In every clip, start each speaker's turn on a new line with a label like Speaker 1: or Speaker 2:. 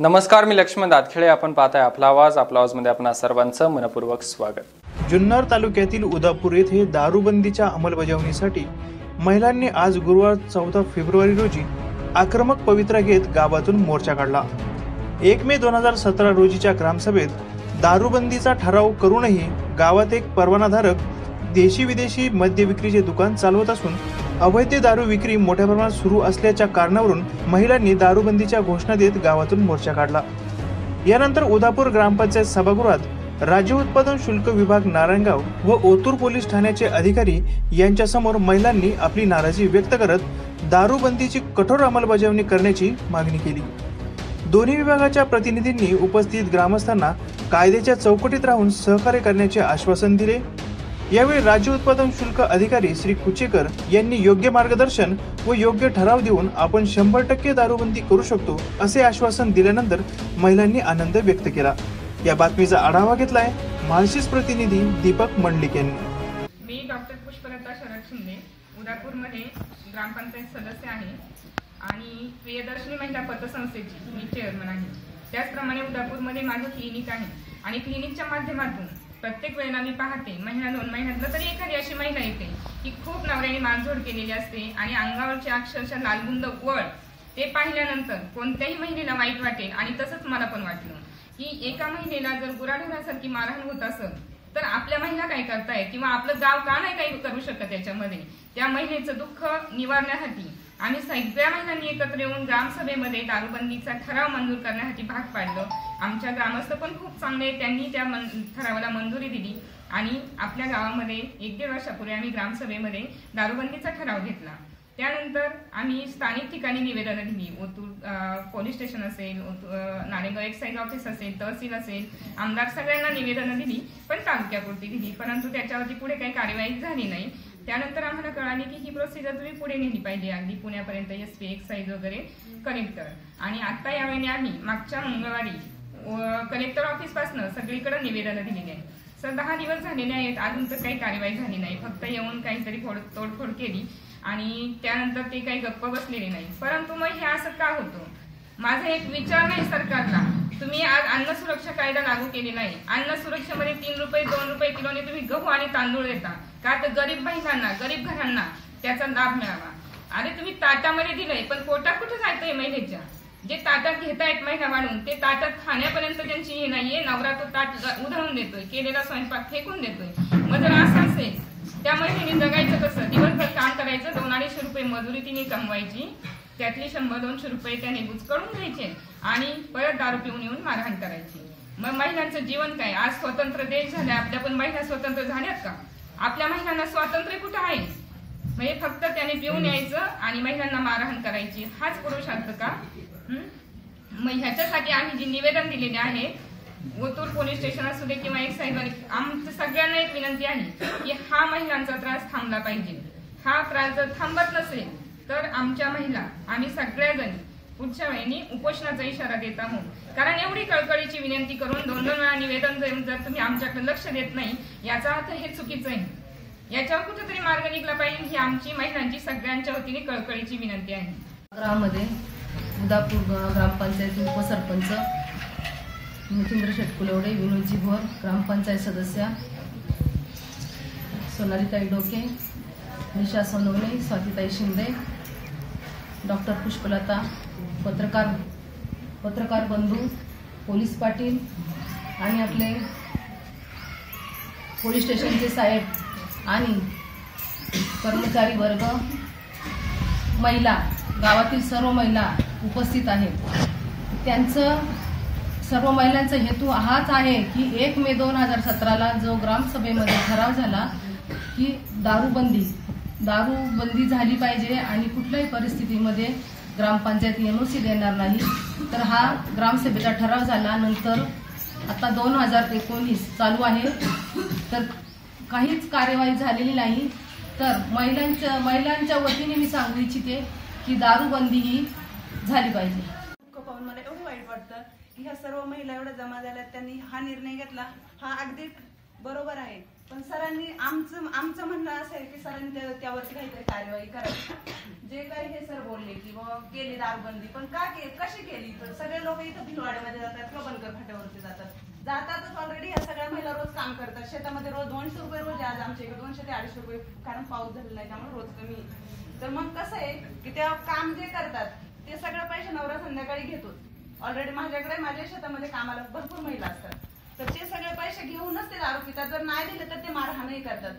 Speaker 1: नमस्कार मी लक्ष्मण दातखेडे आपण पाहताय आपला आवाज. आपला आवाजमध्ये आपणा सर्वांचं मनपूर्वक स्वागत.
Speaker 2: जुन्नर तालुक्यातील उदापूर येथे दारूबंदीच्या अंमलबजावणीसाठी महिलांनी आज गुरुवार चौदा फेब्रुवारी रोजी आक्रमक पवित्रा घेत गावातून मोर्चा काढला. एक मे दोन हजार सतरा रोजीच्या ग्रामसभेत दारूबंदीचा ठराव करूनही गावात एक परवानाधारक देशी विदेशी मद्य विक्रीचे दुकान चालवत असून अवैध दारू विक्री मोठ्या प्रमाणात सुरू असल्याच्या कारणावरून महिलांनी दारूबंदीच्या घोषणा देत गावातून मोर्चा काढला. यानंतर उदापूर ग्रामपंचायत सभागृहात राज्य उत्पादन शुल्क विभाग नारायणगाव व ओतूर पोलीस ठाण्याचे अधिकारी यांच्यासमोर महिलांनी आपली नाराजी व्यक्त करत दारूबंदीची कठोर अंमलबजावणी करण्याची मागणी केली. दोन्ही विभागाच्या प्रतिनिधींनी उपस्थित ग्रामस्थांना कायद्याच्या चौकटीत राहून सहकार्य करण्याचे आश्वासन दिले. यावेळी राज्य उत्पादन शुल्क अधिकारी श्री कुचेकर यांनी योग्य मार्गदर्शन व योग्य ठराव देऊन आपण शंभर टक्के दारूबंदी करू शकतो असे आश्वासन दिल्यानंतर महिलांनी आनंद व्यक्त केला. या बातमीचा आढावा घेतलाय माळशीस प्रतिनिधी दीपक मंडलिक यांनी.
Speaker 3: मी डॉक्टर पुष्पलता शरद शिंदे उदापूरमध्ये ग्रामपंचायत सदस्य आहे आणि प्रियदर्शनी महिला पतसंस्थेची मी चेअरमन आहे. त्याचप्रमाणे उदापूरमध्ये माझं क्लिनिक आहे आणि क्लिनिकच्या माध्यमातून प्रत्येक वेळेला मी पाहते महिना दोन महिन्यातलं तरी एखादी अशी महिला येते की खूप नवऱ्याने मानझोड केलेली असते आणि अंगावरचे अक्षरशः लालबुंद वळ. ते पाहिल्यानंतर कोणत्याही महिलेला वाईट वाटेल आणि तसंच मला पण वाटलं. की एका महिलेला जर गुराढोरासारखी मारहाण होत असेल तर आपल्या महिला काय करताय किंवा आपलं गाव का नाही काही करू शकत त्याच्यामध्ये त्या महिलेचं दुःख निवारण्यासाठी आम्ही सगळ्या महिलांनी एकत्र येऊन ग्रामसभेमध्ये दारूबंदीचा ठराव मंजूर करण्यासाठी भाग पाडलं. आमच्या ग्रामस्थ पण खूप चांगले त्यांनी त्या मन ठरावाला मंजुरी दिली. आणि आपल्या गावामध्ये एक दीड वर्षापूर्वी आम्ही ग्रामसभेमध्ये दारूबंदीचा ठराव घेतला. त्यानंतर आम्ही स्थानिक ठिकाणी निवेदनं दिली. ओतूर पोलीस स्टेशन असेल ओतू- नाणेगाव एक्साईज ऑफिस असेल तहसील असेल आमदार सगळ्यांना निवेदनं दिली पण तालुक्यापुरती दिली. परंतु त्याच्यावरती पुढे काही कार्यवाही झाली नाही. त्यानंतर आम्हाला कळाली की ही प्रोसिजर तुम्ही पुढे नेली पाहिजे. अगदी पुण्यापर्यंत एस पी एक्साईज वगैरे कलेक्टर आणि आता यावेळी आम्ही मागच्या मंगळवारी कलेक्टर ऑफिसपासून सगळीकडे निवेदनं दिलेली आहे सर दहा दिवस झालेले आहेत. अजून तर काही कार्यवाही झाली नाही. फक्त येऊन काहीतरी फोड तोडफोड केली. आणि त्यानंतर ते काही गप्प बसलेले नाही. परंतु मग हे असं का होतं? माझा एक विचार नाही सरकारला. तुम्ही आज अन्न सुरक्षा कायदा लागू केलेला आहे. अन्न सुरक्षेमध्ये तीन रुपये दोन रुपये किलोने तुम्ही गहू आणि तांदूळ देता. का तर गरीब महिलांना गरीब घरांना त्याचा लाभ मिळावा. अरे तुम्ही ताटामध्ये दिलंय पण पोटात कुठे जायचंय महिलेच्या? जे ताटात घेतायत महिला वाढून ते ताटात खाण्यापर्यंत त्यांची हे नाहीये. नवरा तो ताट उधळून देतोय केलेला स्वयंपाक फेकून देतोय. मग जर असं असेल त्या महिलेने जगायचं कसं? दिवसभर काम करायचं दोन अडीचशे रुपये मजुरी तिने कमवायची. त्यातली शंभर दोनशे रुपये त्याने बुचकडून घ्यायचे आणि परत दारू पिऊन येऊन मारहाण करायची. मग महिलांचं जीवन काय? आज स्वतंत्र देश झाला आपल्या पण महिला स्वतंत्र झाल्यात का? आपल्या महिलांना स्वातंत्र्य कुठं आहे? म्हणजे फक्त त्याने पिऊन यायचं आणि महिलांना मारहाण करायची हाच पुरुषार्थ का? मग ह्याच्यासाठी आम्ही जी निवेदन दिलेले आहे ओतूर पोलीस स्टेशन असू दे किंवा एक्साईज आमचं सगळ्यांना एक विनंती आहे की हा महिलांचा त्रास थांबला पाहिजे. हा त्रास जर थांबत नसेल तर आमच्या महिला आम्ही सगळ्याजणी पुढच्या वेळी उपोषणाचा इशारा देत आहोत. कारण एवढी कळकळीची विनंती करून दोन दोन वेळा निवेदन जर जर तुम्ही आमच्याकडे लक्ष देत नाही याचा अर्थ हे चुकीचं आहे. याच्यावर कुठेतरी मार्ग निघला पाहिजे ही आमची महिलांची सगळ्यांच्या वतीने कळकळीची विनंती आहे.
Speaker 4: ग्रामध्ये उदापूर ग्रामपंचायत उपसरपंच मच्छिंद्र शेटकुलवडे विनोदजी भोर ग्रामपंचायत सदस्या सोनालीताई डोके निशा सोनवणे स्वातीताई शिंदे डॉक्टर पुष्पलता पत्रकार पत्रकार बंधू पोलीस पाटील आणि आपले पोलीस स्टेशनचे साहेब आणि कर्मचारी वर्ग महिला गावातील सर्व महिला उपस्थित आहेत. त्यांचं सर्व महिलांचा हेतू हाच आहे की एक मे दोन हजार सतराला जो ग्रामसभेमध्ये ठराव झाला की दारूबंदी दारूबंदी झाली पाहिजे आणि कुठल्याही परिस्थितीमध्ये ग्रामपंचायत एनओसी देणार नाही. तर हा ग्रामसभेचा ठराव झाला. नंतर आता दोन हजार एकोणीस चालू आहे. तर काहीच कार्यवाही झालेली नाही. तर महिलांच्या महिलांच्या वतीने मी सांगू इच्छिते की दारूबंदी ही झाली पाहिजे.
Speaker 5: पाहून मला एवढं वाईट वाटतं की ह्या सर्व महिला एवढ्या जमा झाल्या त्यांनी हा निर्णय घेतला. हा अगदी बरोबर आहे. पण सरांनी आमचं आमचं म्हणणं असं आहे की सरांनी त्यावरती काहीतरी कार्यवाही करावी. जे काही हे सर बोलले की बाबा केली दारूबंदी पण का के कशी केली? तर सगळे लोक इथं भिलवाड्यामध्ये जातात किंवा बनकर फाट्यावरती जातात. जातातच ऑलरेडी ह्या सगळ्या महिला रोज काम करतात. शेतामध्ये रोज दोनशे रुपये रोज आज आमच्या इकडे दोनशे ते अडीचशे रुपये कारण पाऊस झालेला आहे त्यामुळे रोज कमी तर मग कसं आहे की त्या काम जे करतात ते सगळं पैसे नवरा संध्याकाळी घेतो ऑलरेडी माझ्याकडे माझ्या शेतामध्ये कामाला भरपूर महिला असतात. तर ते सगळे पैसे घेऊनच ते दारू पितात. जर नाही दिले तर ते मारहाणही करतात.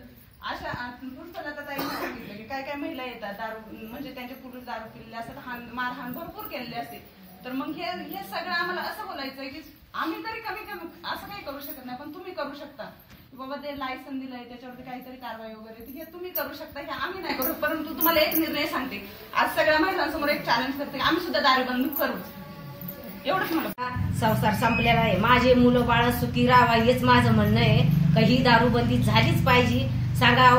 Speaker 5: अशा पुरुषाला ताईने सांगितलं की काय काय महिला येतात दारू म्हणजे त्यांचे पुरुष दारू पिलेले असतात मारहाण भरपूर केलेले असते. तर मग हे हे सगळं आम्हाला असं बोलायचंय की आम्ही तरी कमी कमी असं काही करू शकत नाही पण तुम्ही करू शकता. बाबा ते लायसन दिलंय त्याच्यावरती काहीतरी कारवाई वगैरे हे तुम्ही करू शकता हे आम्ही नाही करू परंतु तुम्हाला एक निर्णय सांगते. आज सगळ्या महिलांसमोर एक चॅलेंज करते आम्ही सुद्धा दारूबंद करू. एवढंच मला
Speaker 6: संसार संपलेला आहे. माझे मुलं बाळ सुखी राहावा हेच माझं म्हणणं आहे. का ही दारूबंदी झालीच पाहिजे. सांगा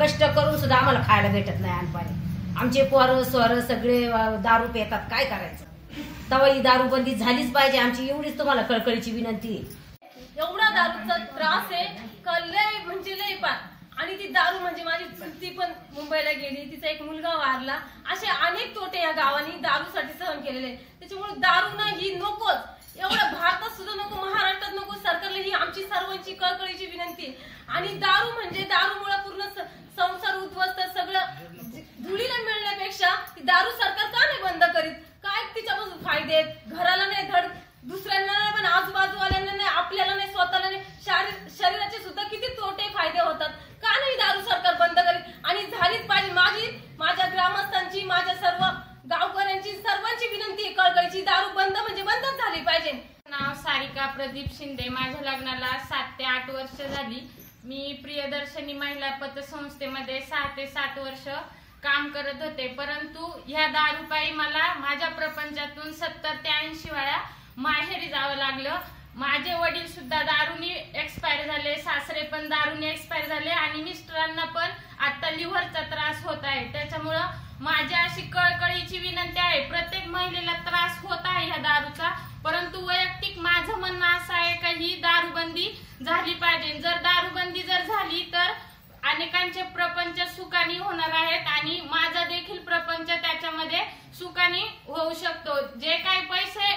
Speaker 6: कष्ट करून सुद्धा आम्हाला खायला भेटत नाही अनपाणी आमचे पोर स्वर सगळे दारू पेतात. काय करायचं? तेव्हा ही दारूबंदी झालीच पाहिजे. आमची एवढीच तुम्हाला कळकळीची विनंती आहे.
Speaker 4: एवढा दारूचा त्रास आहे कल्ले लय म्हणजे लय पार. आणि ती दारू म्हणजे माझी चुलती पण मुंबईला गेली. तिचा एक मुलगा वारला. असे अनेक तोटे या गावांनी दारूसाठी सहन केलेले त्याच्यामुळे दारू ना ही नकोच. एवढं भारतात सुद्धा नको महाराष्ट्रात नको सरकारला ही आमची सर्वांची कळकळीची विनंती आणि दारू म्हणजे दारूमुळे पूर्ण संसार उद्ध्वस्त सगळं धुळीला मिळण्यापेक्षा ती दारू सरकार का नाही बंद करीत? काय तिच्यापासून फायदे आहेत? घराला नाही धड दुसऱ्यांना नाही पण आजूबाजूवाल्यांना नाही आपल्याला नाही स्वतःला नाही. शरीराचे सुद्धा किती तोटे फायदे होतात. का नाही दारू सरकार बंद करीत आणि झालीच पाहिजे. माझी माझ्या ग्रामस्थांची माझ्या सर्व गावकऱ्यांची सर्वांची विनंती कळकळीची. दारू बंद म्हणजे बंदच झाली पाहिजे.
Speaker 7: नाव सारिका प्रदीप शिंदे. माझ्या लग्नाला सात ते आठ वर्ष झाली. मी प्रियदर्शनी महिला पतसंस्थेमध्ये सहा ते सात वर्ष काम करत होते. परंतु ह्या दारूपायी मला माझ्या प्रपंचातून सत्तर ते ऐंशी वेळा माहेरी जावं लागलं. माझे वडील सुद्धा दारूनी एक्सपायर झाले सासरे पण दारूने एक्सपायर झाले आणि मिस्टरांना पण आता लिव्हरचा त्रास होत आहे. त्याच्यामुळं माझी अशी कळकळीची विनंती आहे प्रत्येक महिलेला त्रास होत आहे ह्या दारूचा परंतु वैयक्तिक माझं म्हणणं असं आहे का ही दारूबंदी झाली पाहिजे. जर दारूबंदी जर झाली तर अनेकांचे प्रपंच सुखानी होणार आहेत आणि माझा देखील प्रपंच त्याच्यामध्ये सुखानी होऊ शकतो. जे काही पैसे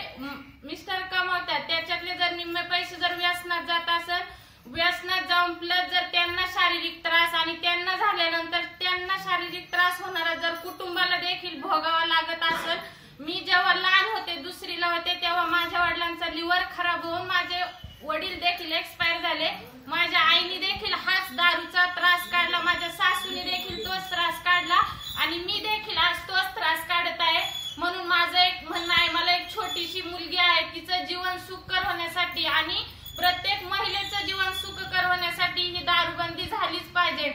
Speaker 7: मिस्टर कमवतात त्याच्यातले जर निम्मे पैसे जर व्यसनात जात असेल व्यसनात जाऊन प्लस जर त्यांना शारीरिक त्रास आणि त्यांना झाल्यानंतर त्यांना शारीरिक त्रास होणारा जर कुटुंबाला देखील भोगावा लागत असेल मी जेव्हा लहान होते दुसरीला होते तेव्हा माझ्या वडिलांचा लिव्हर खराब होऊन माझे वडील देखील एक्सपायर झाले माझ्या आईने देखील हाच दारूचा त्रास काढला. माझ्या सासूने देखील तोच त्रास काढला आणि मी देखील आज तोच त्रास काढत आहे. म्हणून माझं एक म्हणणं आहे मला एक छोटीशी मुलगी आहे तिचं जीवन सुखकर होण्यासाठी आणि प्रत्येक महिलेचं जीवन सुखकर होण्यासाठी ही दारूबंदी झालीच पाहिजे.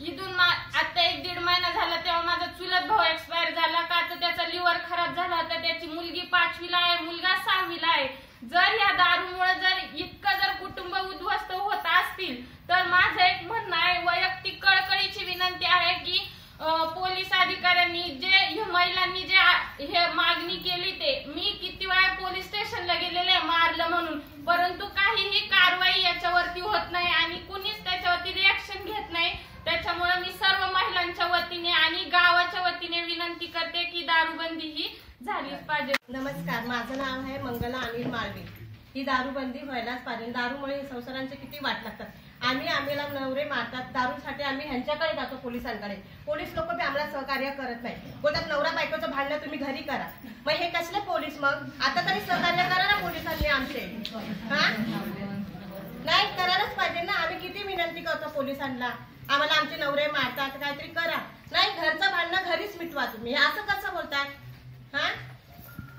Speaker 7: इथून आता एक दीड महिना झाला तेव्हा माझा चुलत भाऊ एक्सपायर झाला का? तर त्याचा लिव्हर खराब झाला तर त्याची मुलगी पाचवीला आहे मुलगा सहावीला आहे. जर या दारूमुळे जर इतकं जर कुटुंब उद्ध्वस्त होत असतील तर माझं एक म्हणणं आहे वैयक्तिक कळकळीची विनंती आहे की अं, पोलीस अधिकाऱ्यांनी जे ह्या महिलांनी जे हे मागणी केली ते मी किती वेळा पोलीस स्टेशनला गेलेले आहे, मारलं म्हणून. परंतु काहीही कारवाई याच्यावरती होत नाही आणि कुणीच त्याच्यावरती रिॲक्शन घेत नाही. त्याच्यामुळे मी सर्व महिलांच्या वतीने आणि गावाच्या वतीने विनंती करते की दारूबंदी ही झालीच पाहिजे.
Speaker 8: नमस्कार माझं नाव आहे मंगला अनिल माळवे. ही दारूबंदी व्हायलाच पाहिजे. दारूमुळे संसारांचे किती वाट लागतात. आम्ही आम्हाला नवरे मारतात दारूसाठी आम्ही ह्यांच्याकडे जातो पोलिसांकडे. पोलीस लोक बी आम्हाला सहकार्य करत नाही बोलतात नवरा बायकोचं भांडण तुम्ही घरी करा. मग हे कसले पोलीस मग? आता तरी सहकार्य करा ना पोलिसांनी आमचे. हा? नाही करायलाच पाहिजे ना. आम्ही किती विनंती करतो पोलिसांना. आम्हाला आमचे नवरे मारतात काहीतरी करा. नाही घरचं भांडणं घरीच मिटवा तुम्ही. असं कसं बोलताय? हा?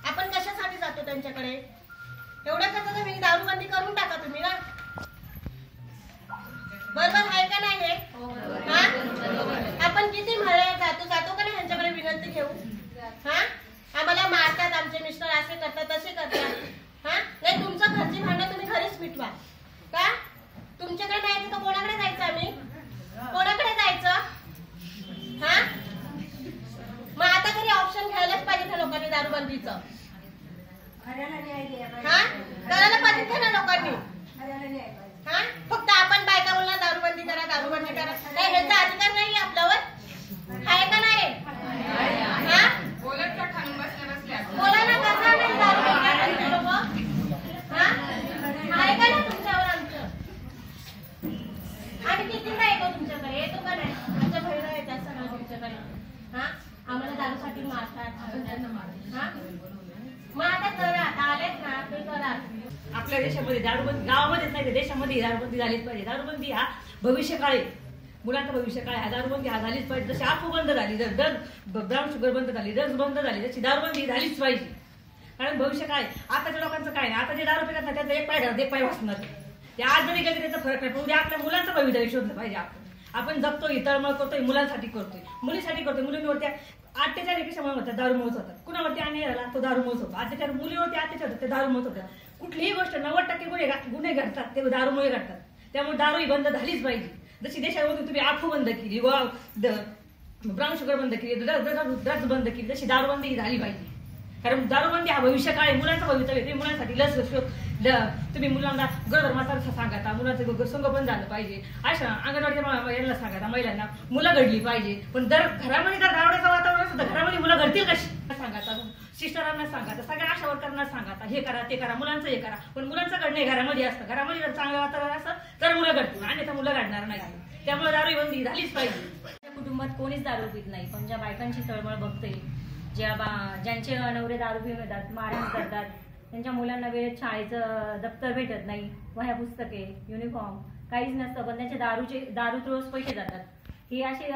Speaker 8: आपण कशासाठी जातो त्यांच्याकडे? एवढं कसं तुम्ही दारूबंदी करून टाका तुम्ही ना? बरोबर आहे का नाही हे? हा? आपण किती म्हणे जातो? जातो का नाही ह्यांच्याकडे विनंती घेऊ हा? आम्हाला मारतात आमचे मिस्टर असे करतात तसे करतात. हा? नाही तुमचं घरची भांडण तुम्ही घरीच मिटवा. का? तुमच्याकडे नाही तर कोणाकडे जायचं आम्ही? कोणाकडे जायचं? हा? मग आता तरी ऑप्शन घ्यायलाच पाहिजे त्या लोकांनी दारूबंदीचं. हा? करायला पाहिजे ना लोकांनी? हा? फक्त आपण बायका बोलणार दारू काय ह्याचा अधिकार नाही आपल्यावर आहे का नाही हा
Speaker 3: बोलत का खाऊन बसल्या बसल्या
Speaker 8: बोला ना कसा नाही दारू पितात तुमचे लोकं? हा? आहे का ना तुमच्यावर आमचं आणि कितीदा येतो तुमच्याकडे येतो का नाही आमच्या बहिणा येतात सगळं तुमच्याकडे हा आम्हाला दारूसाठी मारतात आपण त्यांना मारतो. हा? मग आता करा आता आलेत ना ते करा
Speaker 9: आपल्या देशामध्ये दारूबंदी गावामध्येच नाही तर देशामध्ये दारूबंदी झालीच पाहिजे दारूबंदी हा भविष्यकाळ. आहे भविष्यकाळ आहे हा हा झालीच पाहिजे. जशी आपू बंद झाली जर ड्रग ब्राऊन शुगर बंद झाली ड्रग्ज बंद झाली तशी दारूबंदी झालीच पाहिजे. कारण भविष्य काय आताच्या लोकांचं काय नाही. आता जे दारू पितात ना त्याचा एक पाय एक पाय वाचणार. ते आज जरी गेले त्याचा फरक नाही. पण उद्या आपल्या मुलांचं भविष्य शोधलं पाहिजे आपण. आपण जगतोय तळमळ करतोय मुलांसाठी करतोय. मुलीसाठी करतोय. मुलींवरती अत्याचार कशामुळे होतात दारूमुळेच होतात. कुणावरती अन्याय झाला तो दारूमुळेच होतो. अत्याचार मुलीवरती अत्याचार होतात ते दारूमुळेच होतात. कुठलीही गोष्ट नव्वद टक्के गुन्हे गुन्हे घडतात ते दारूमुळे घडतात. त्यामुळे दारू ही बंद झालीच पाहिजे. जशी देशामध्ये तुम्ही आफू बंद केली वा ब्राऊन शुगर बंद केली ड्रग्ज बंद केली तशी दारूबंदी ही झाली पाहिजे. कारण दारूबंदी हा भविष्य काय आहे, मुलांचं भवितव्य तुम्ही मुलांसाठी लस शोध तुम्ही मुलांना गरोदर सांगता मुलांचं संगोपन झालं पाहिजे. अशा अंगणवाडीच्या यांना सांगता महिलांना मुलं घडली पाहिजे. पण दर घरामध्ये जर दावड्याचं वातावरण असतं तर घरामध्ये मुलं घडतील कशी? सांगाता सिस्टरांना सांगाता सगळ्या आशा वर्करांना सांगाता हे करा ते करा मुलांचं हे करा. पण मुलांचं घडणे घरामध्ये असतं. घरामध्ये जर चांगलं वातावरण असतं तर मुलं घडतील. अन्यथा मुलं घडणार नाही त्यामुळे दारूबंदी झालीच पाहिजे.
Speaker 10: कुटुंबात कोणीच दारू पित नाही. पण ज्या बायकांची तळमळ बघते ज्या बा ज्यांचे नवरे दारू पिऊन येतात मारण करतात त्यांच्या मुलांना वेळेत शाळेचं दप्तर भेटत नाही वह्या पुस्तके युनिफॉर्म काहीच नसतं. पण त्यांच्या दारूचे दारू रोज पैसे जातात. ही अशी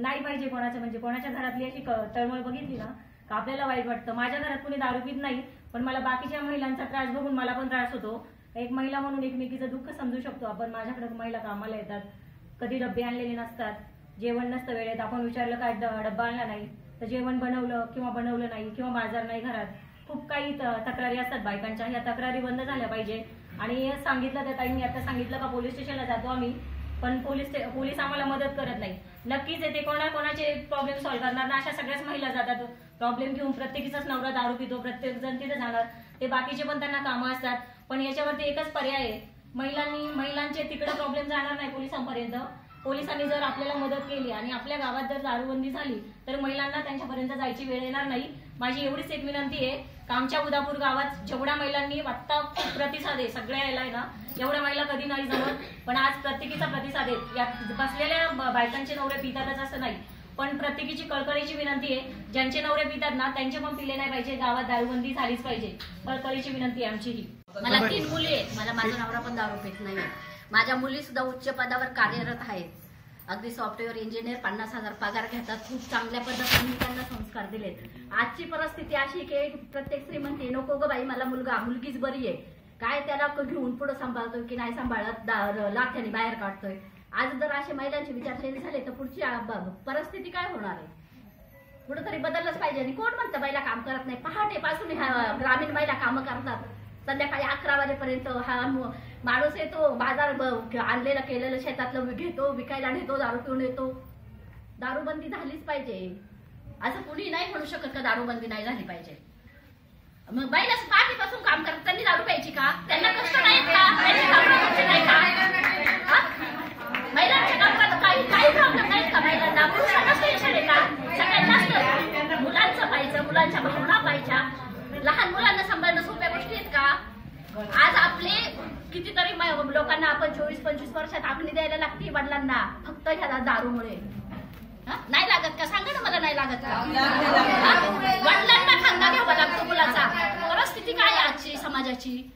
Speaker 10: नाही पाहिजे कोणाच्या म्हणजे कोणाच्या घरातली अशी तळमळ बघितली ना का आपल्याला वाईट वाटतं. माझ्या घरात कोणी दारू पित नाही पण मला बाकीच्या महिलांचा त्रास बघून मला पण त्रास होतो. एक महिला म्हणून एकमेकीचं दुःख समजू शकतो आपण. माझ्याकडे महिला कामाला येतात. कधी डबे आणलेले नसतात. जेवण नसतं वेळेत. आपण विचारलं काय डब्बा आणला नाही? तर जेवण बनवलं किंवा बनवलं नाही किंवा बाजार नाही घरात. खूप काही तक्रारी असतात बायकांच्या. या तक्रारी बंद झाल्या पाहिजे. आणि सांगितलं त्या ताईंनी. आता सांगितलं का पोलीस स्टेशनला जातो आम्ही. पण पोलीस पोलीस आम्हाला मदत करत नाही नक्कीच येते कोणा कोणाचे प्रॉब्लेम सॉल्व्ह करणार ना अशा सगळ्याच महिला जातात. प्रॉब्लेम घेऊन प्रत्येकीचाच नवरा दारू पितो. प्रत्येक जण तिथे जाणार. ते बाकीचे पण त्यांना कामं असतात. पण याच्यावरती एकच पर्याय आहे. महिलांनी महिलांचे तिकडे प्रॉब्लेम जाणार नाही पोलिसांपर्यंत. पोलिसांनी जर आपल्याला मदत केली आणि आपल्या गावात जर दारूबंदी झाली तर महिलांना त्यांच्यापर्यंत जायची वेळ येणार नाही. माझी एवढीच एक विनंती आहे. आमच्या उदापूर गावात जेवढ्या महिलांनी आत्ता खूप प्रतिसाद आहे सगळ्या यायला आहे ना एवढ्या महिला कधी नाही जमत. पण आज प्रत्येकीचा प्रतिसाद आहे. या बसलेल्या बायकांचे नवरे पितातच असं नाही. पण प्रत्येकीची कळकळीची विनंती आहे ज्यांचे नवरे पितात ना त्यांचे पण पिले नाही पाहिजे गावात दारूबंदी झालीच पाहिजे. कळकळीची विनंती आहे आमची ही.
Speaker 11: मला तीन मुली आहेत. मला माझा नवरा पण दारू पित नाही माझ्या मुली सुद्धा उच्च पदावर कार्यरत आहेत. अगदी सॉफ्टवेअर इंजिनियर पन्नास हजार पगार घेतात. खूप चांगल्या पद्धतीने त्यांना संस्कार दिलेत. आजची परिस्थिती अशी की प्रत्येक श्रीमंती नको ग बाई मला मुलगा मुलगीच बरी आहे. काय त्याला घेऊन पुढे सांभाळतोय की नाही सांभाळत? दा- लाथ्याने बाहेर काढतोय. आज जर असे महिलांचे विचार झाले तर पुढची परिस्थिती काय होणार आहे? कुठेतरी बदललंच पाहिजे. आणि कोण म्हणतं बाईला काम करत नाही? पहाटेपासून ह्या ग्रामीण महिला कामं करतात. संध्याकाळी अकरा वाजेपर्यंत हा माणूस येतो बाजार आणलेलं केलेलं शेतातलं घेतो विकायला नेतो दारू पिऊन येतो. दारूबंदी झालीच पाहिजे. असं कुणी नाही म्हणू शकत का दारूबंदी नाही झाली पाहिजे? मग बाईला पहाटेपासून काम करत त्यांनी दारू प्यायची का? त्यांना कष्ट नाही का? मुलांचं पाहिजे मुलांच्या भावना पाहिजे लहान मुलांना सांभाळणं सोप्या गोष्टी आहेत का आज आपले कितीतरी लोकांना आपण चोवीस पंचवीस वर्षात आखणी द्यायला लागते वडिलांना फक्त ह्या दारूमुळे. नाही लागत का? सांगा ना मला नाही लागत का? वडिलांना खांदा घ्यावा लागतो मुलाचा. परिस्थिती काय आहे आजची समाजाची?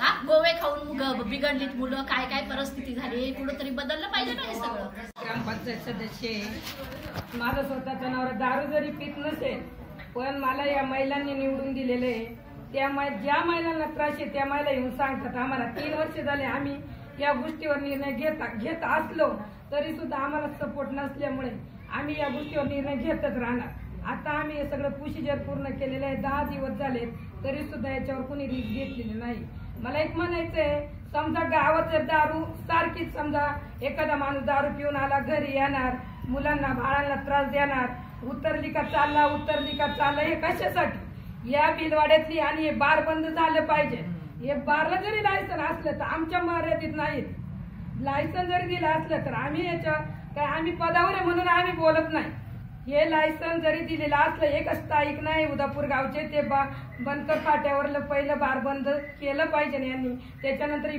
Speaker 11: हा? गोवे खाऊन ग- बिघडलीत मुलं काय काय परिस्थिती झाली? कुठंतरी बदललं पाहिजे ना हे सगळं.
Speaker 12: ग्रामपंचायत सदस्य आहे. माझा स्वतःचा नवरा दारू जरी पित नसेल पण मला या महिलांनी निवडून दिलेले आहे. त्या मै ज्या महिलांना त्रास आहे त्या महिला येऊन सांगतात आम्हाला तीन वर्ष झाले आम्ही या गोष्टीवर निर्णय घेता घेत असलो तरी सुद्धा आम्हाला सपोर्ट नसल्यामुळे आम्ही या गोष्टीवर निर्णय घेतच राहणार. आता आम्ही हे सगळं प्रोसिजर पूर्ण केलेलं आहे. दहा दिवस झाले तरी सुद्धा याच्यावर कुणी रिस्क घेतलेली नाही. मला एक म्हणायचं आहे समजा गावात जर दारू सारखीच समजा एखादा माणूस दारू पिऊन आला घरी येणार मुलांना बाळांना त्रास देणार उतरली का चालला उतरली का चालला हे कशासाठी? या बिलवाड्यातली आणि हे बार बंद झालं पाहिजे. हे बारला जरी लायसन असलं तर आमच्या मर्यादित नाहीत. लायसन जरी दिलं असलं तर आम्ही याच्या काय आम्ही पदावर आहे म्हणून आम्ही बोलत नाही. हे लायसन जरी दिलेलं असलं एकच तारीख नाही उदापूर गावचे ते बा बनकर फाट्यावरलं पहिलं बार बंद केलं पाहिजे यांनी. त्याच्यानंतर ही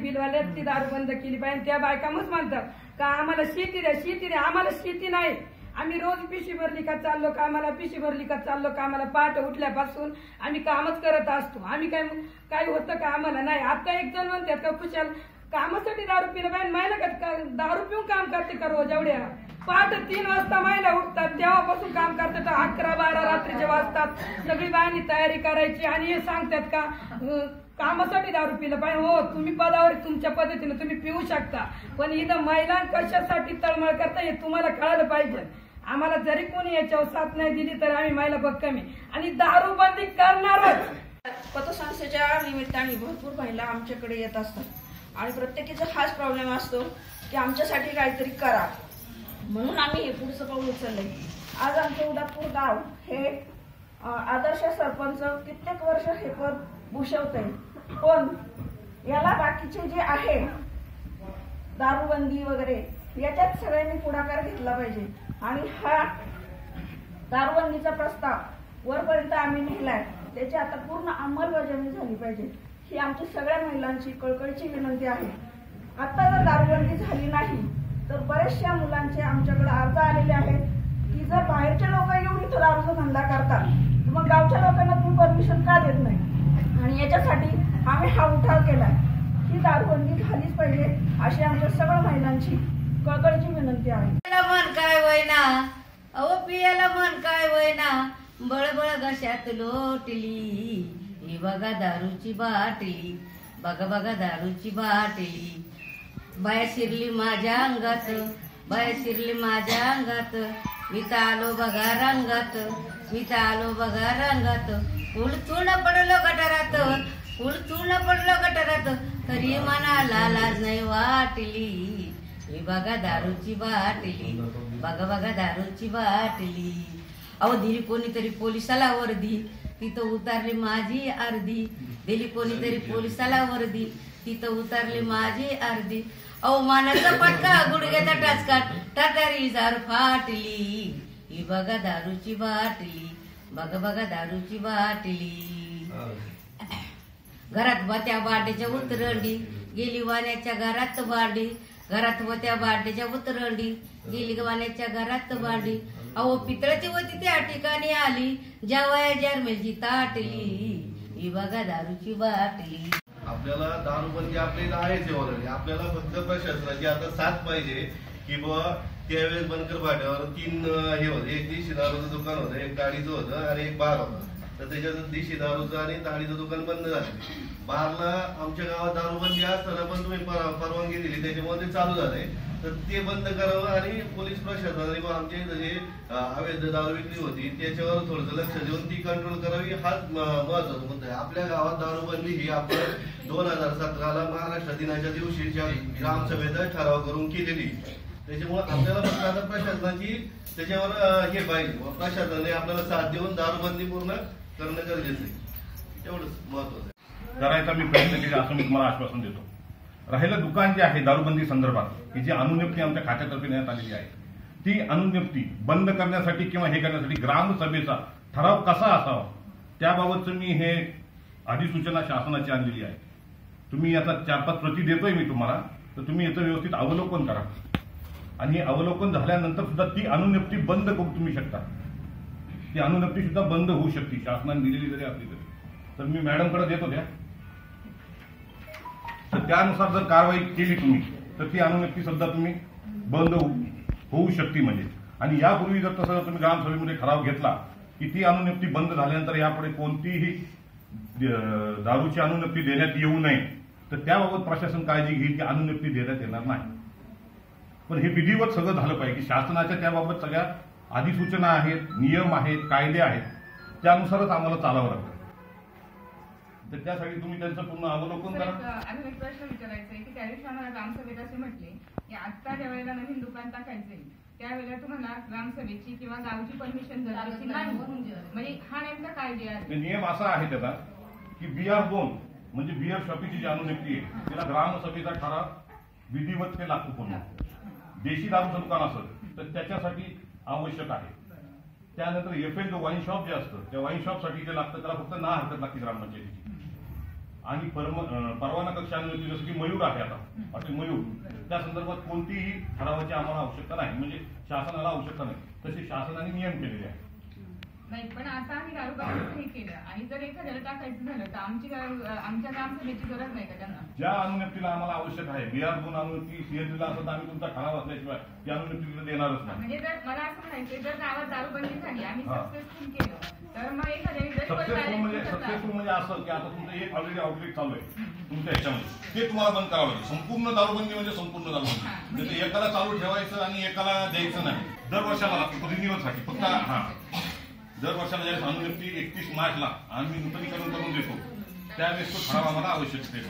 Speaker 12: ती दारू बंद केली पाहिजे. त्या बायकामच म्हणतात का आम्हाला शेती द्या शेती द्या आम्हाला शेती नाही. आम्ही रोज पिशी भरली का चाललो का आम्हाला पिशी भरली का चाललो का आम्हाला पहाटे उठल्यापासून आम्ही कामच करत असतो. आम्ही काय काय होतं का आम्हाला नाही. आता एक जण म्हणतात का कुशाल कामासाठी दारू पिलं पाहिजे महिला का दारू पिऊन काम करते का रोज एवढ्या? पहाटे तीन वाजता महिला उठतात तेव्हापासून काम करतात अकरा बारा रात्रीचे वाजतात. सगळी बायांनी तयारी करायची आणि हे सांगतात का कामासाठी दारू पिलं पाहिजे हो तुम्ही पदावर तुमच्या पद्धतीने तुम्ही पिऊ शकता. पण इथं महिला कशासाठी तळमळ करता हे तुम्हाला कळालं पाहिजे. आम्हाला जरी कोणी याच्यावर साथ नाही दिली तर आम्ही महिला बक्कमी आणि दारू बंदी करणारच.
Speaker 5: पतसंस्थेच्या निमित्ताने भरपूर महिला आमच्याकडे येत असतात. आणि प्रत्येकीचा हाच प्रॉब्लेम असतो की आमच्यासाठी काहीतरी करा. म्हणून आम्ही हे पुढचं पाऊल उचललंय. आज आमचं उदापूर गाव हे आदर्श सरपंच कित्येक वर्ष हे पद भूषवतंय. पण याला बाकीचे जे आहे दारूबंदी वगैरे याच्यात सगळ्यांनी पुढाकार घेतला पाहिजे. आणि हा दारूबंदीचा प्रस्ताव वरपर्यंत आम्ही नेलाय त्याची आता पूर्ण अंमलबजावणी झाली पाहिजे. ही आमची सगळ्या महिलांची कळकळीची विनंती आहे. आता जर दारूबंदी झाली नाही तर बऱ्याचशा मुलांचे आमच्याकडे अर्ज आलेले आहेत की जर बाहेरचे लोक येऊन इथं दारूचा धंदा करतात तर मग गावच्या लोकांना तुम्ही परमिशन का देत नाही? आणि याच्यासाठी आम्ही हा उठाव केलाय. ही दारूबंदी झालीच पाहिजे अशी आमच्या सगळ्या महिलांची कळकळीची विनंती आहे.
Speaker 6: पियाला मन काय वयना अहो पियाला मन काय वयना बळबळ घशात लोटली. ही बघा दारूची बाटली. बघा बघा दारूची बाटली. बाया शिरली माझ्या अंगात. बाया शिरली माझ्या अंगात. मी तर आलो बघा रंगात. मी तर आलो बघा रंगात. उलचून पडलो गटारात. चूर्ण पडलो गटारात. तरी मनाला लाज नाही वाटली. ही बघा दारूची बाटली. बघा बघा दारूची बाटली. अहो दिली कोणीतरी पोलिसाला वर्दी. तिथं उतारली माझी अर्धी दिली कोणीतरी पोलिसाला वर्दी. तिथं उतारली माझी अर्धी अहो मानाचा पटका गुडघ्याचा टाचका. टाटारी जार फाटली. ही बघा दारूची बाटली. बघा बघा दारूची बाटली. घरात बत्या बाटेच्या उतरंडी. गेली वाण्याच्या घरात बाडी. घरात होत्या बारडीच्या उतरंडी गेली वाण्याच्या घरात बारडी. अहो पितळाची होती त्या ठिकाणी आली जेवाया जर्मेलची ताटली. ही बघा दारूची बाटली.
Speaker 13: आपल्याला दारूबंदी म्हणजे आपल्याला आहेच ऑलरेडी आपल्याला फक्त प्रशासनाची आता साथ पाहिजे की बुवा त्यावेळेस बनकर फाट्यावर तीन हे होते. एक देशी दारूचं दुकान होतं एक गाडीचं होतं आणि एक बार होता. तर त्याच्यात देशी दारूचं आणि ताडीचं दुकान बंद झालं. बारला आमच्या गावात दारूबंदी असताना पण तुम्ही परवानगी दिली त्याच्यामुळे ते चालू झाले तर ते बंद करावं आणि पोलीस प्रशासनाने आमच्या इथं जे अवैध दारू विक्री होती त्याच्यावर थोडंसं लक्ष देऊन ती कंट्रोल करावी हाच महत्त्वाचा मुद्दा आहे. आपल्या गावात दारूबंदी ही आपण दोन हजार सतराला महाराष्ट्र दिनाच्या दिवशी ग्रामसभेचा ठराव करून केलेली. त्याच्यामुळे आपल्याला फक्त आता प्रशासनाची त्याच्यावर हे पाहिजे. प्रशासनाने आपल्याला साथ देऊन दारूबंदी पूर्ण करणं गरजेचं आहे. एवढंच महत्वाचं आहे.
Speaker 14: करायचा मी प्रयत्न केला असं मी तुम्हाला आश्वासन देतो. राहिलं दुकान जे आहे दारूबंदी संदर्भात की जी अनुनियुक्ती आमच्या खात्यातर्फे देण्यात आलेली आहे ती अनुनियुक्ती बंद करण्यासाठी किंवा हे करण्यासाठी ग्रामसभेचा ठराव कसा असावा त्याबाबतचं मी हे अधिसूचना शासनाची आणलेली आहे. तुम्ही याचा चार पाच प्रती देतोय मी तुम्हाला तर तुम्ही याचं व्यवस्थित अवलोकन करा. आणि अवलोकन झाल्यानंतर सुद्धा ती अनुनियुक्ती बंद करू तुम्ही शकता. ती अनुज्ञप्ती सुद्धा बंद होऊ शकते. शासनाने दिलेली जरी असली तरी. तर मी मॅडमकडे देतो त्या तर त्यानुसार जर कारवाई केली तुम्ही तर ती अनुज्ञप्ती सुद्धा तुम्ही बंद हो-, होऊ- शकते म्हणजे. आणि यापूर्वी जर तसं तुम्ही ग्रामसभेमध्ये ठराव घेतला की ती अनुज्ञप्ती बंद झाल्यानंतर यापुढे कोणतीही दारूची अनुज्ञप्ती देण्यात येऊ नये तर त्याबाबत प्रशासन काळजी घेईल की अनुज्ञप्ती देण्यात येणार नाही. पण हे विधिवत सगळं झालं पाहिजे की शासनाच्या त्याबाबत सगळ्या अधिसूचना आहेत नियम आहेत कायदे आहेत त्यानुसारच आम्हाला चालावं लागतं. तर त्यासाठी तुम्ही त्यांचं पूर्ण अवलोकन
Speaker 3: सर,
Speaker 14: करा.
Speaker 3: एक, अजून एक प्रश्न विचारायचा आहे की त्या दिवशी आम्हाला ग्रामसभेत असे म्हटले की आता ज्या वेळेला नवीन दुकान टाकायचंय त्यावेळेला तुम्हाला ग्रामसभेची किंवा गावची परमिशन गरजेची नाही म्हणजे हा नेमका काय जे आहे.
Speaker 14: ते नियम असा आहे त्याचा की बिआर दोन म्हणजे बिअर शॉपीची जी अनुज्ञप्ती आहे त्याला ग्रामसभेचा ठराव विधिवत ते लागतो पूर्ण देशी दारूचं दुकान असेल तर त्याच्यासाठी आवश्यक आहे. त्यानंतर एफ एल वाईन शॉप जे असतं त्या वाईन शॉपसाठी जे लागतं त्याला फक्त ना हरकत लागते ग्रामपंचायतीची आणि परवाना कक्षांवरती जसं की मयूर आहे आता असे मयूर. त्या संदर्भात कोणतीही ठरावाची आम्हाला आवश्यकता नाही. म्हणजे शासनाला आवश्यकता नाही. तसे शासनाने नियम केलेले आहे
Speaker 3: नाही पण आता आम्ही दारूबंदीचं हे केलं. आणि जर एखाद्याला टाकायचं झालं तर आमची आमच्या ग्रामसभेची गरज नाही का त्यांना?
Speaker 14: ज्या अनुज्ञप्तीला आम्हाला आवश्यक आहे बिहार गुण अनुज्ञप्ती सीएनजीला असं तर आम्ही तुमचा ठराव असल्याशिवाय त्या तिथे देणारच नाही.
Speaker 3: म्हणजे जर मला असं म्हणायचं जर गावात दारूबंदी झाली आम्ही. सक्सेसफुल केलं तर मग
Speaker 14: सक्सेसफुल म्हणजे सक्सेसफुल म्हणजे असं की आता तुमचं एक ऑलरेडी आउटलेट चालू आहे. तुमच्या ह्याच्यामध्ये. ते तुम्हाला बंद करावं लागेल. संपूर्ण दारूबंदी म्हणजे संपूर्ण दारूबंदी. म्हणजे एकाला चालू ठेवायचं आणि एकाला द्यायचं नाही. दर वर्षाला रिन्युअलसाठी फक्त हा. दर वर्षाला ज्यावेळेस अनुज्ञप्ती एकतीस मार्चला आम्ही नूतनीकरण करून देतो. त्यावेळेस तो ठराव आम्हाला आवश्यक आहे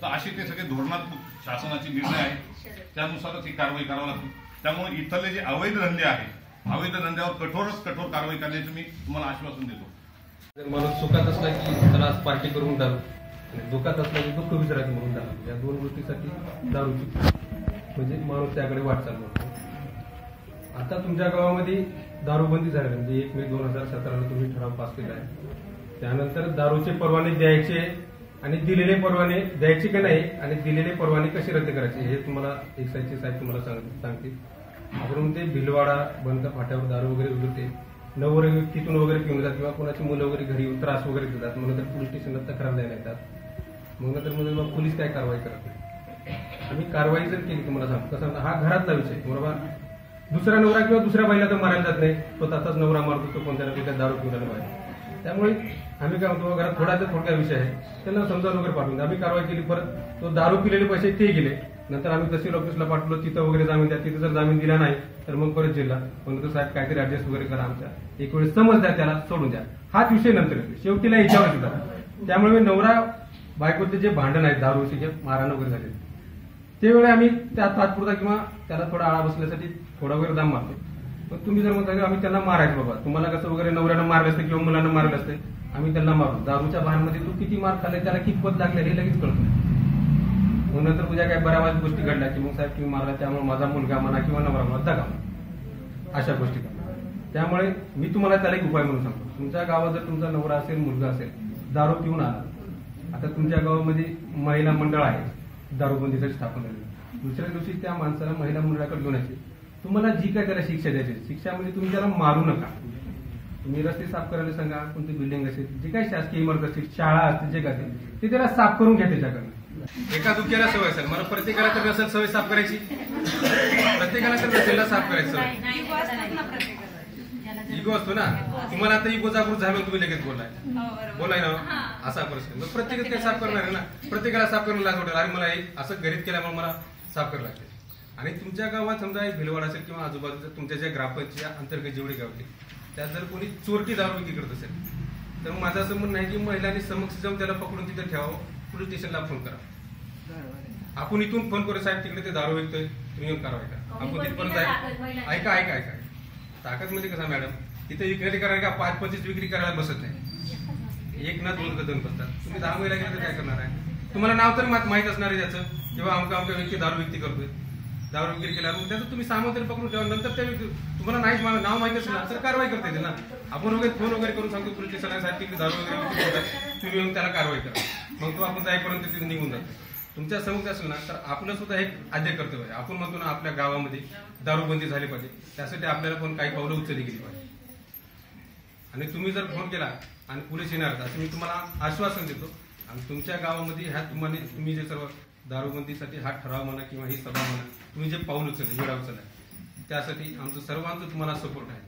Speaker 14: तर असे ते सगळे धोरणात्मक शासनाचे निर्णय आहे त्यानुसारच ही कारवाई करावी लागते. त्यामुळे इथले जे अवैध धंदे आहेत अवैध धंद्यावर कठोरच कठोर कारवाई करण्याचं मी तुम्हाला आश्वासन देतो.
Speaker 15: जर माणूस सुखात असला की त्याला आज पार्टी करून दारू दुखात असला की दुःख विचारायचं म्हणून दारू या दोन गोष्टीसाठी दारूची म्हणजे माणूस त्याकडे वाटचाल म्हणतो आता तुमच्या गावामध्ये दारूबंदी झाली. म्हणजे एक मे दोन हजार सतराला तुम्ही ठराव पास केला आहे. त्यानंतर दारूचे परवाने द्यायचे आणि दिलेले परवाने द्यायचे का नाही आणि दिलेले परवाने कसे रद्द करायचे हे तुम्हाला एक्साईजचे साहेब तुम्हाला सांगतील. आपण ते भिलवाडा बंद फाट्यावर दारू वगैरे उघडते नवरे तिथून वगैरे पिऊन जातात किंवा कोणाची मुलं वगैरे घरी येऊन त्रास वगैरे देतात. मग नंतर पोलीस स्टेशनला तक्रार द्यायला येतात. मग नंतर म्हणजे मग पोलीस काय कारवाई करत? नाही आम्ही कारवाई जर केली तुम्हाला सांगतो. कसं हा घरातला विषय. बरोबर दुसरा नवरा किंवा दुसऱ्या बाईला तर मारायला जात नाही. तो तसाच नवरा मारतो तो कोणत्या ना कोणत्या दारू पिऊन बाहेर. त्यामुळे आम्ही काय म्हणतो घरात थोडा तर थोडक्या विषय आहे. त्यांना समजावून वगैरे पाठवून आम्ही कारवाई केली परत तो दारू पिलेले पैसे ते गेले. नंतर आम्ही तहसील ऑफिसला पाठवलं तिथं वगैरे जामीन द्या. तिथं जर जामीन दिला नाही तर मग परत जिल्हा. पण तो साहेब काहीतरी ऍडजस्ट वगैरे करा आमच्या. एक वेळेस समज द्या त्याला सोडून द्या. हाच विषय नंतर शेवटीला याच्यावर सुद्धा त्यामुळे मी नवरा बायकोचे जे भांडण आहेत दारूचे जे मारहाण वगैरे झाले ते वेळी आम्ही त्या तात्पुरता किंवा त्याला थोडा आळा बसण्यासाठी थोडा वगैरे दाम मारतो पण तुम्ही जर म्हणता की आम्ही त्यांना मारायचं बाबा तुम्हाला कसं वगैरे नवऱ्यानं मारलं असतं किंवा मुलांना मारलं असतं आम्ही त्यांना मारू दारूच्या बाहेरमध्ये तू किती मार खाल्ले त्याला कितपत लागले हे लगेच नाही. मग नंतर उद्या काय बऱ्याच गोष्टी घडल्या की मग साहेब तुम्ही मारला त्यामुळे माझा मुलगा म्हणा किंवा नवरा म्हणा दगा म्हणा. अशा गोष्टी त्यामुळे मी तुम्हाला त्याला एक उपाय म्हणून सांगतो. तुमच्या गावात जर तुमचा नवरा असेल मुलगा असेल दारू पिऊन आला. आता तुमच्या गावामध्ये महिला मंडळ आहे दारूबंदीसाठी स्थापन झाली दुसऱ्या दिवशी त्या माणसाला महिला मंडळाकडे घेऊन यायचे. तुम्हाला जी काय त्याला शिक्षा द्यायची शिक्षा म्हणजे तुम्ही त्याला मारू नका. तुम्ही रस्ते साफ करायला सांगा कोणती बिल्डिंग असेल जे काही शासकीय इमारत असतील शाळा असतील जे काय असेल ते त्याला साफ करून घ्या त्याच्याकडनं. एका दुःख्याला सवय असेल. मला प्रत्येकाला तर नसेल सवय साफ करायची. प्रत्येकाला तर नसेल साफ करायची सवय. इगो असतो ना. तुम्हाला आता इगो जागृत झालो तुम्ही लगेच बोलाय. बोलाय ना. असा प्रश्न. मग प्रत्येकच काय साफ करणार आहे ना. प्रत्येकाला साफ करून लाज वाटेल अरे मला हे असं घरीत केल्यामुळे मला साफ करायला लागते आणि तुमच्या गावात समजा एक भिलवाड असेल किंवा आजूबाजूच्या तुमच्या ज्या ग्रामपंचायत अंतर्गत जेवढे गावले त्यात जर कोणी चोरटी दारू विक्री करत असेल तर माझं असं म्हणणं आहे की महिलांनी समक्ष जाऊन त्याला पकडून तिथे ठेवावं. पोलीस स्टेशनला फोन करा. आपण इथून फोन करू साहेब तिकडे ते दारू विकतोय तुम्ही येऊन कारवाई करा. आपण तिथपर्यंत ऐका ऐका ऐका ताकद म्हणजे कसा मॅडम? तिथे विक्री करायला का पाच पंचवीस विक्री करायला बसत नाही? एक ना दोन दोन बसतात तुम्ही दहा महिला गेला तर काय करणार आहे? तुम्हाला नाव तरी माहीत असणार आहे त्याचं किंवा अमका अमका व्यक्ती दारू विक्री करतोय. दारू वगैरे केला मग त्याचं तुम्ही सामान तरी पकडून ठेवा. नंतर ते तुम्हाला नाही नाव माहिती असेल तर कारवाई करता येते ना. आपण वगैरे फोन वगैरे करून सांगतो पोलीस स्टेशनला साहेब तिकडे दारू वगैरे तुम्ही येऊन त्याला कारवाई करा. मग तो आपण जाईपर्यंत तिथे निघून जातो. तुमच्यासमोर असेल ना तर आपलं सुद्धा एक आद्य कर्तव्य आहे. आपण म्हणतो ना आपल्या गावामध्ये दारूबंदी झाली पाहिजे. त्यासाठी आपल्याला पण काही पावलं उचलली गेली पाहिजे. आणि तुम्ही जर फोन केला आणि पोलीस येणार असं मी तुम्हाला आश्वासन देतो. आणि तुमच्या गावामध्ये ह्या तुम्हाला तुम्ही जे सर्व दारूबंदीसाठी हा ठराव म्हणा किंवा ही सभा म्हणा तुम्ही जे पाऊल उचलले वेळा उचलला त्यासाठी आमचं सर्वांचं तुम्हाला सपोर्ट आहे.